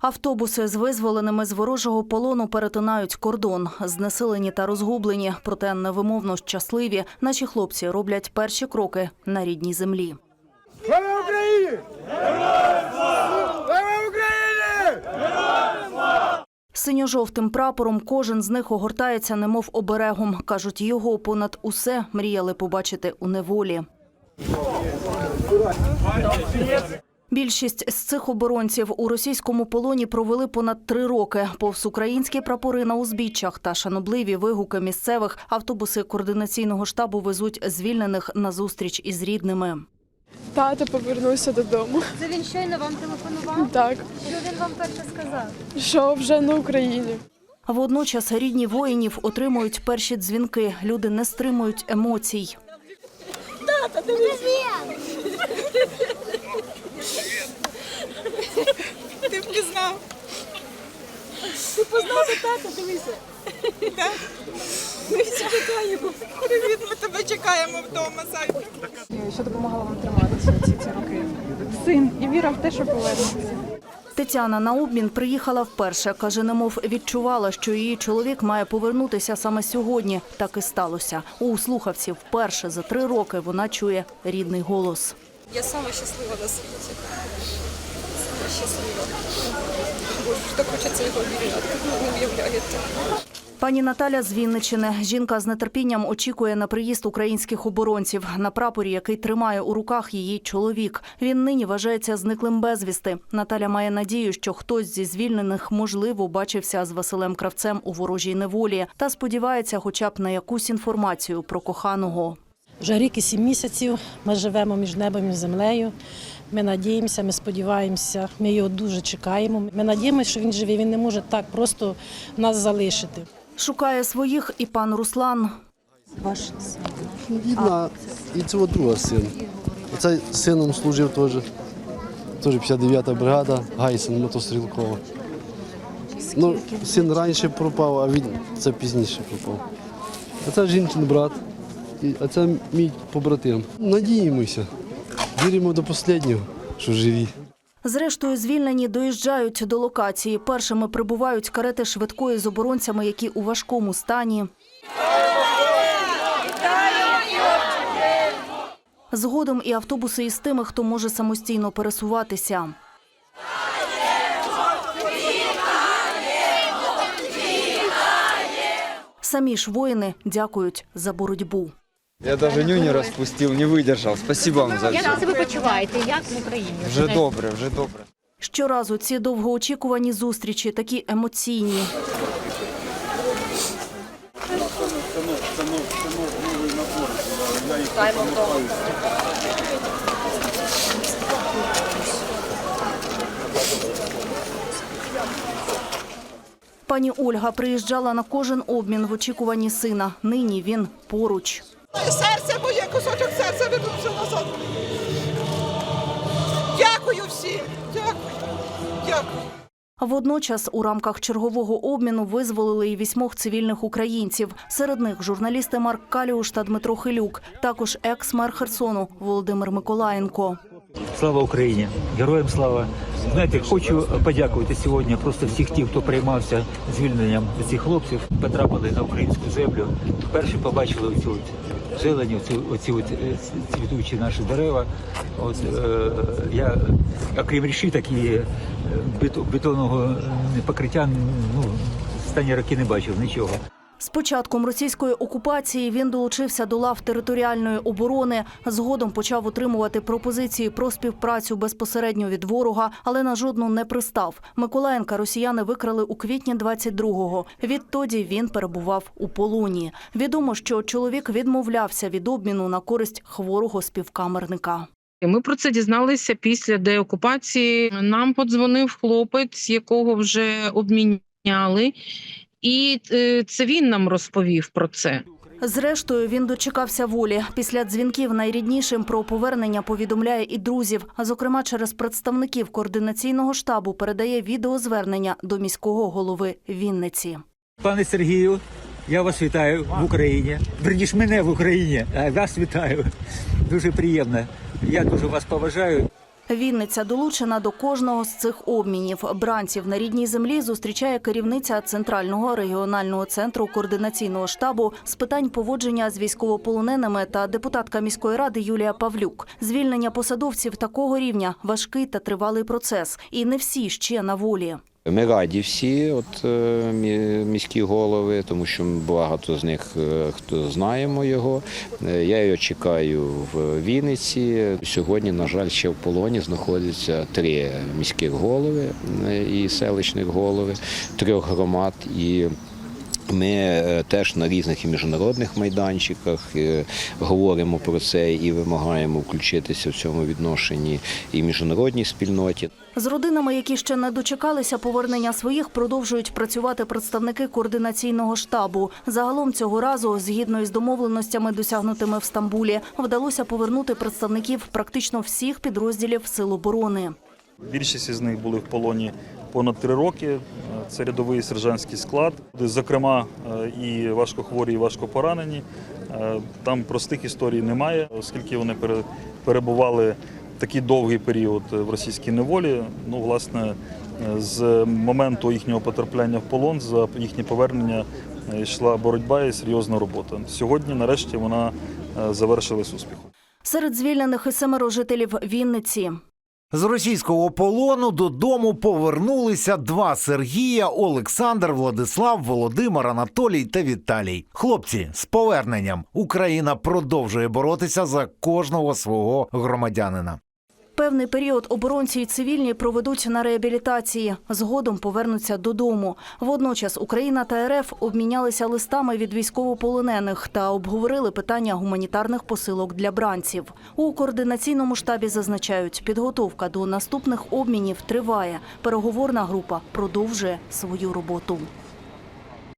Автобуси з визволеними з ворожого полону перетинають кордон. Знесилені та розгублені, проте невимовно щасливі. Наші хлопці роблять перші кроки на рідній землі. Слава Україні! Слава Україні! Синьо-жовтим прапором кожен з них огортається, немов оберегом. Кажуть, його понад усе мріяли побачити у неволі. Більшість з цих оборонців у російському полоні провели понад три роки. Повз українські прапори на узбіччях та шанобливі вигуки місцевих автобуси координаційного штабу везуть звільнених на зустріч із рідними. Тато повернувся додому. Це він щойно вам телефонував? Так, Що він вам перше сказав? що вже на Україні. Водночас рідні воїнів отримують перші дзвінки. Люди не стримують емоцій. Ти впізнав. Ти познав тата, дивися. Так? Ми всі чекаємо. Привіт, ми тебе чекаємо вдома, Зайка. Що допомагало вам триматися ці ці роки? Син і віра в те, що повернеться. Тетяна на обмін приїхала вперше. Каже, немов відчувала, що її чоловік має повернутися саме сьогодні. Так і сталося. У слухавці вперше за три роки вона чує рідний голос. Я сама щаслива на світі. Сама щаслива. Боже, так хочеться його обійняти. Ви не уявляєте. Пані Наталя з Вінничини. Жінка з нетерпінням очікує на приїзд українських оборонців на прапорі, який тримає у руках її чоловік. Він нині вважається зниклим безвісти. Наталя має надію, що хтось зі звільнених можливо бачився з Василем Кравцем у ворожій неволі та сподівається, хоча б на якусь інформацію про коханого. Вже рік і сім місяців ми живемо між небом і землею. Ми надіємося, ми сподіваємося, ми його дуже чекаємо. Ми надіємося, що він живий, він не може так просто нас залишити. Шукає своїх і пан Руслан. Видно, і цього друга син. Оцей сином служив теж. Теж 59-та бригада, Гайсен мотострілкова. Ну, син раніше пропав, а він це пізніше пропав. А це жінчин брат, а це мій побратим. Надіємося, віримо до останнього, що живі. Зрештою, звільнені доїжджають до локації. Першими прибувають карети швидкої з оборонцями, які у важкому стані. Згодом і автобуси із тими, хто може самостійно пересуватися. Самі ж воїни дякують за боротьбу. Я даже нюни распустил, не выдержал. Спасибо вам за Як все. ви себе почуваєте? Як в Україні? Вже добре, вже добре. Щоразу ці довгоочікувані зустрічі такі емоційні. Пані Ольга приїжджала на кожен обмін в очікуванні сина. Нині він поруч. Серце моє, кусочок серця вернувся назад. Дякую всім. Дякую. Дякую. Водночас у рамках чергового обміну визволили і вісьмох цивільних українців. Серед них журналісти Марк Каліуш та Дмитро Хилюк, також екс-мер Херсону Володимир Миколаєнко. Слава Україні! Героям слава! Знаєте, хочу подякувати сьогодні просто всіх тих, хто приймався звільненням цих хлопців, потрапили на українську землю. Вперше побачили оцю от зелені, оці, оці оці е, цвітучі наші дерева. От е, я, окрім ріші, і е, бетонного покриття, ну останні роки не бачив нічого. З початком російської окупації він долучився до лав територіальної оборони. Згодом почав отримувати пропозиції про співпрацю безпосередньо від ворога, але на жодну не пристав. Миколаєнка росіяни викрали у квітні 22-го. Відтоді він перебував у полоні. Відомо, що чоловік відмовлявся від обміну на користь хворого співкамерника. Ми про це дізналися після деокупації. Нам подзвонив хлопець, якого вже обміняли, і е, це він нам розповів про це. Зрештою, він дочекався волі. Після дзвінків найріднішим про повернення повідомляє і друзів. А зокрема, через представників координаційного штабу передає відеозвернення до міського голови Вінниці. Пане Сергію, я вас вітаю в Україні. Верніш мене в Україні. А вас вітаю. Дуже приємно. Я дуже вас поважаю. Вінниця долучена до кожного з цих обмінів. Бранців на рідній землі зустрічає керівниця Центрального регіонального центру координаційного штабу з питань поводження з військовополоненими та депутатка міської ради Юлія Павлюк. Звільнення посадовців такого рівня важкий та тривалий процес, і не всі ще на волі. Ми раді всі, от е, міські голови, тому що багато з них е, хто знаємо його. Е, Я його чекаю в Вінниці. Сьогодні, на жаль, ще в полоні знаходяться три міських голови і селищних голови трьох громад. І ми е, теж на різних і міжнародних майданчиках е, говоримо про це і вимагаємо включитися в цьому відношенні і міжнародній спільноті. З родинами, які ще не дочекалися повернення своїх, продовжують працювати представники координаційного штабу. Загалом цього разу, згідно із домовленостями, досягнутими в Стамбулі, вдалося повернути представників практично всіх підрозділів Сил оборони. Більшість із них були в полоні понад три роки. Це рядовий сержантський склад, зокрема е, і важкохворі, і важкопоранені. Е, Там простих історій немає, оскільки вони пере- перебували такий довгий період в російській неволі. Ну, власне, е, з моменту їхнього потрапляння в полон, за їхнє повернення йшла боротьба і серйозна робота. Сьогодні, нарешті, вона завершилась успіхом. Серед звільнених і семеро жителів Вінниці. З російського полону додому повернулися два Сергія, Олександр, Владислав, Володимир, Анатолій та Віталій. Хлопці, з поверненням Україна продовжує боротися за кожного свого громадянина. Певний період оборонці й цивільні проведуть на реабілітації. Згодом повернуться додому. Водночас Україна та РФ обмінялися листами від військовополонених та обговорили питання гуманітарних посилок для бранців. У координаційному штабі зазначають, підготовка до наступних обмінів триває. Переговорна група продовжує свою роботу.